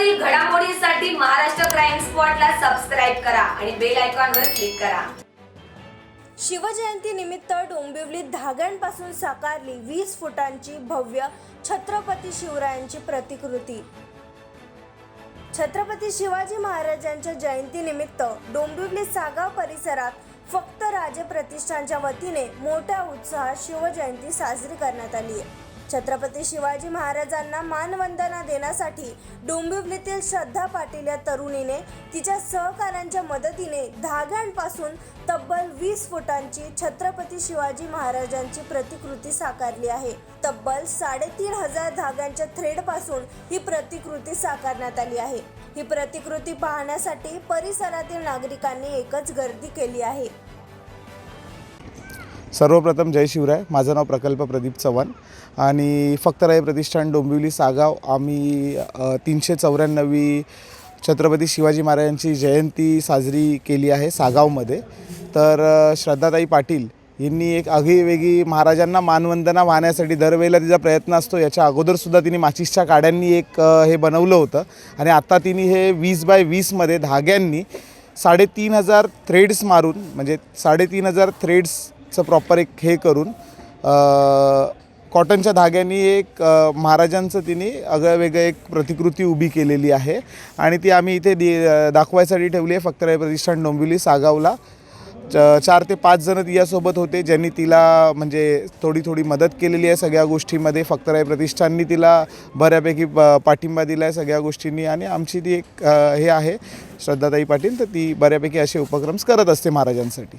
महाराष्ट्रातील घडामोडींसाठी महाराष्ट्र क्राईम स्पॉटला सबस्क्राईब करा आणि बेल आयकॉनवर क्लिक करा. शिवजयंती निमित्त डोंबिवलीत धाग्यांपासून साकारली वीस फुटांची भव्य छत्रपती शिवरायांची प्रतिकृती. छत्रपती शिवाजी महाराजांच्या जयंतीनिमित्त डोंबिवली सागाव परिसरात फक्त राजे प्रतिष्ठानच्या वतीने मोठ्या उत्साहात शिवजयंती साजरी करण्यात आली आहे. छत्रपती शिवाजी महाराजांना मानवंदना देण्यासाठी डोंबिवलीतील श्रद्धा पाटील या तरुणीने तिच्या सहकाऱ्यांच्या मदतीने धाग्यांपासून तब्बल वीस फुटांची छत्रपती शिवाजी महाराजांची प्रतिकृती साकारली आहे. तब्बल साडेतीन हजार धाग्यांच्या थ्रेडपासून ही प्रतिकृती साकारण्यात आली आहे. ही प्रतिकृती पाहण्यासाठी परिसरातील नागरिकांनी एकच गर्दी केली आहे. सर्वप्रथम जय शिवराय. माझं नाव प्रकल्प प्रदीप चव्हाण. आणि फक्त राय प्रतिष्ठान डोंबिवली सागाव आम्ही तीनशे चौऱ्याण्णवी छत्रपती शिवाजी महाराजांची जयंती साजरी केली आहे सागावमध्ये. तर श्रद्धाताई पाटील यांनी एक आगळीवेगळी महाराजांना मानवंदना वाहण्यासाठी दरवेळेला तिचा प्रयत्न असतो याच्या अगोदरसुद्धा तिने माचीसच्या काड्यांनी एक हे बनवलं होतं. आणि आत्ता तिने हे वीस बाय वीसमध्ये धाग्यांनी साडेतीन हजार थ्रेड्स मारून म्हणजे साडेतीन हजार चं प्रॉपर एक हे करून कॉटनच्या धाग्यांनी एक महाराजांचं तिने आगळं वेगळं एक प्रतिकृती उभी केलेली आहे. आणि ती आम्ही इथे दि दाखवायसाठी ठेवली आहे. फक्तराय प्रतिष्ठान डोंबिवली सागावला. च चार ते पाच जण तिच्यासोबत होते ज्यांनी तिला म्हणजे थोडी थोडी मदत केलेली आहे सगळ्या गोष्टीमध्ये. फक्त राय प्रतिष्ठाननी तिला बऱ्यापैकी प- पाठिंबा दिला आहे सगळ्या गोष्टींनी. आणि आमची ती एक हे आहे श्रद्धाताई पाटील. तर ती बऱ्यापैकी असे उपक्रम करत असते महाराजांसाठी.